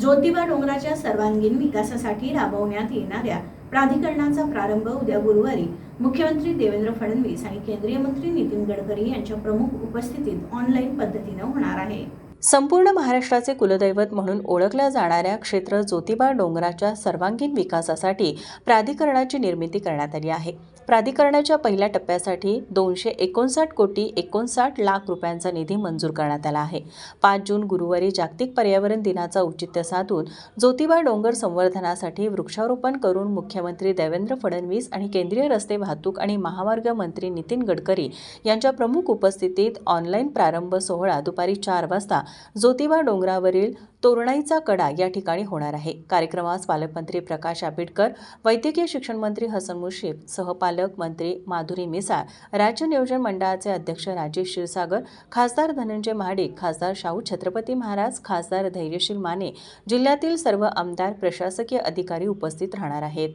ज्योतिबा डोंगराच्या सर्वांगीण विकासासाठी राबवण्यात येणाऱ्या प्राधिकरणाचा प्रारंभ उद्या गुरुवारी मुख्यमंत्री देवेंद्र फडणवीस आणि केंद्रीय मंत्री नितीन गडकरी यांच्या प्रमुख उपस्थितीत ऑनलाईन पद्धतीनं होणार आहे. संपूर्ण महाराष्ट्राचे कुलदैवत म्हणून ओळखल्या जाणाऱ्या क्षेत्र ज्योतिबा डोंगराच्या सर्वांगीण विकासासाठी प्राधिकरणाची निर्मिती करण्यात आली आहे. प्राधिकरणाच्या पहिल्या टप्प्यासाठी दोनशे एकोणसाठ कोटी एकोणसाठ लाख रुपयांचा निधी मंजूर करण्यात आला आहे. पाच जून गुरुवारी जागतिक पर्यावरण दिनाचा औचित्य साधून ज्योतिबा डोंगर संवर्धनासाठी वृक्षारोपण करून मुख्यमंत्री देवेंद्र फडणवीस आणि केंद्रीय रस्ते वाहतूक आणि महामार्ग मंत्री नितीन गडकरी यांच्या प्रमुख उपस्थितीत ऑनलाईन प्रारंभ सोहळा दुपारी चार वाजता ज्योतिबा डोंगरावरील तोरणाईचा कडा या ठिकाणी होणार आहे. कार्यक्रमास पालकमंत्री प्रकाश आंबेडकर वैद्यकीय शिक्षण मंत्री हसन मुश्रीफ सहपालक मंत्री माधुरी मिसाळ राज्य नियोजन मंडळाचे अध्यक्ष राजेश क्षीरसागर खासदार धनंजय महाडिक खासदार शाहू छत्रपती महाराज खासदार धैर्यशील माने जिल्ह्यातील सर्व आमदार प्रशासकीय अधिकारी उपस्थित राहणार आहेत.